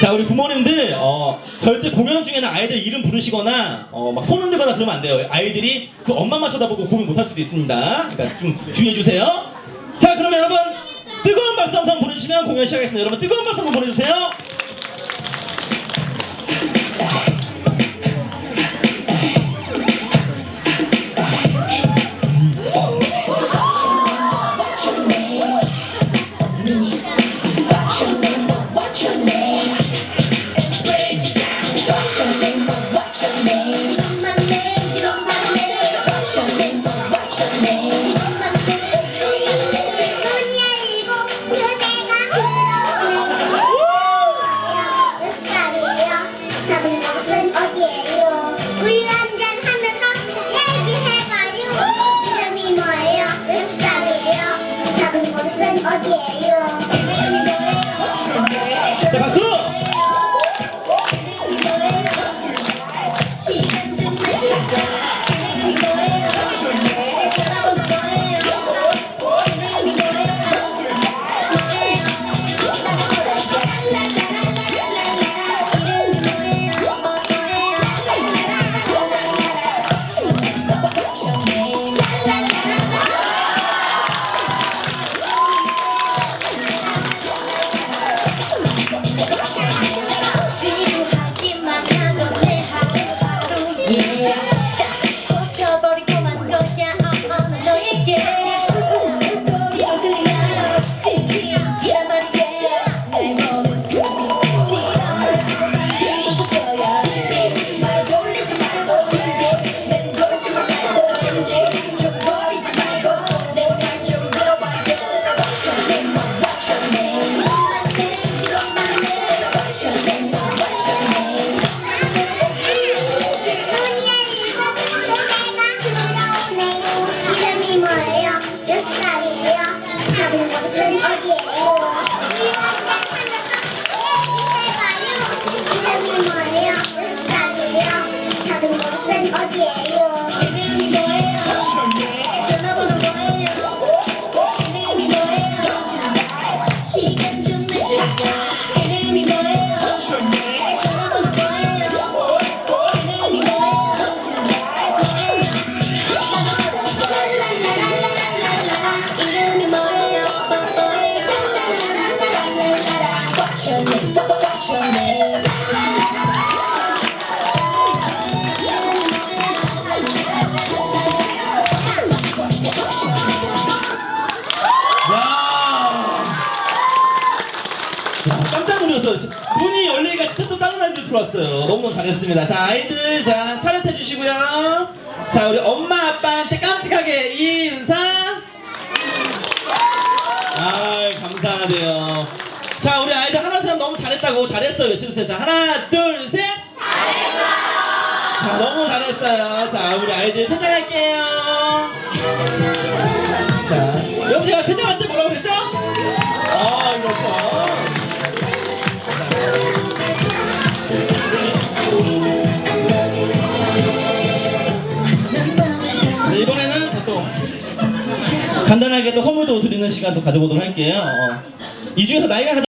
자 우리 부모님들 어, 절대 공연 중에는 아이들 이름 부르시거나 어, 막 손 흔들거나 그러면 안 돼요. 아이들이 그 엄마만 쳐다보고 고민 못할 수도 있습니다. 그러니까 좀 주의해 주세요. 자 그러면 여러분 뜨거운 박수 한번 보내주시면 공연 시작하겠습니다. 여러분 뜨거운 박수 한번 보내주세요. 我姐姐 작은 들어왔어요. 너무 잘했습니다. 자, 아이들, 자, 차렷해 주시고요. 자, 우리 엄마, 아빠한테 깜찍하게 인사. 아, 감사하네요. 자, 우리 아이들 하나, 셋 너무 잘했다고 잘했어요. 외쳐주세요. 자, 하나, 둘, 셋. 자, 너무 잘했어요. 자, 우리 아이들 퇴장할게요. 자, 여러분 제가 퇴장할 시간도 가져보도록 할게요. 어, 이 중에서 나이가 가장